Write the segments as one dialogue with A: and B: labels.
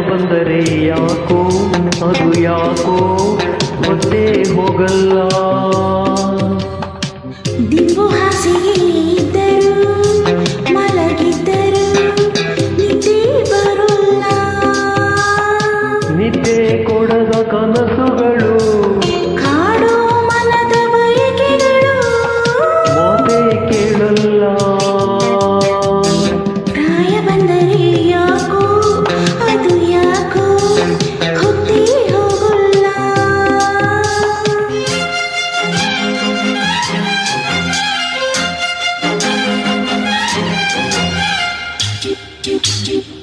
A: ಬಂದರೆ ಯಾಕೋ? ಅದು ಯಾಕೋ? ಮತ್ತೆ ಹೋಗಲ್ಲ.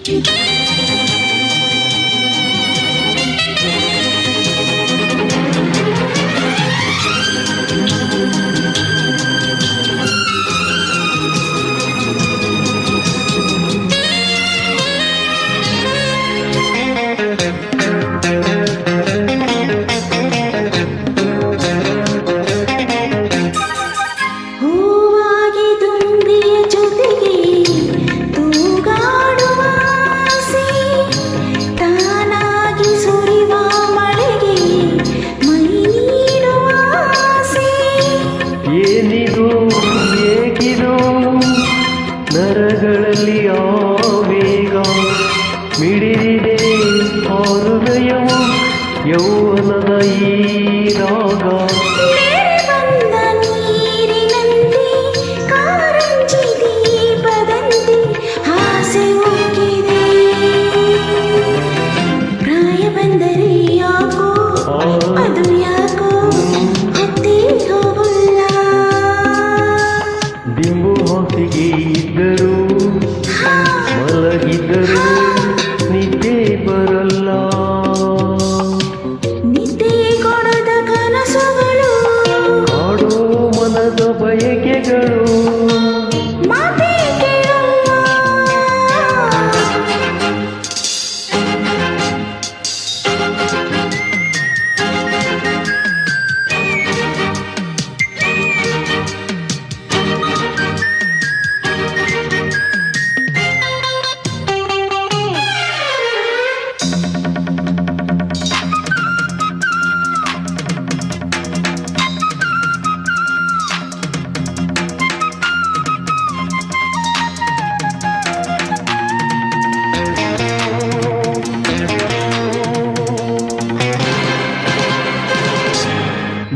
B: Thank you.
A: ಹೇಗಿದು ಹೇಗಿದು ನರಗಳಲ್ಲಿ ಆವೇಗ ಮಿಡಿದಿದೆ ಹೃದಯವು ಯೌವನದ ಈ ರಾಗ.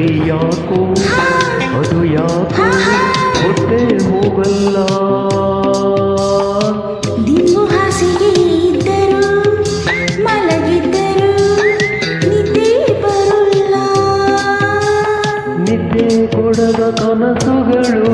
B: ಗುರಿ ಯಾಕೋ ಅದು ಯಾಕೋ
A: ಹೊಟ್ಟೆ ಹೋಗಲ್ಲ.
B: ದಿಮ್ಮು ಹಾಸಿಗೆ ಬರಲ್ಲ.
A: ಕೊಡದ ಕನಸುಗಳು.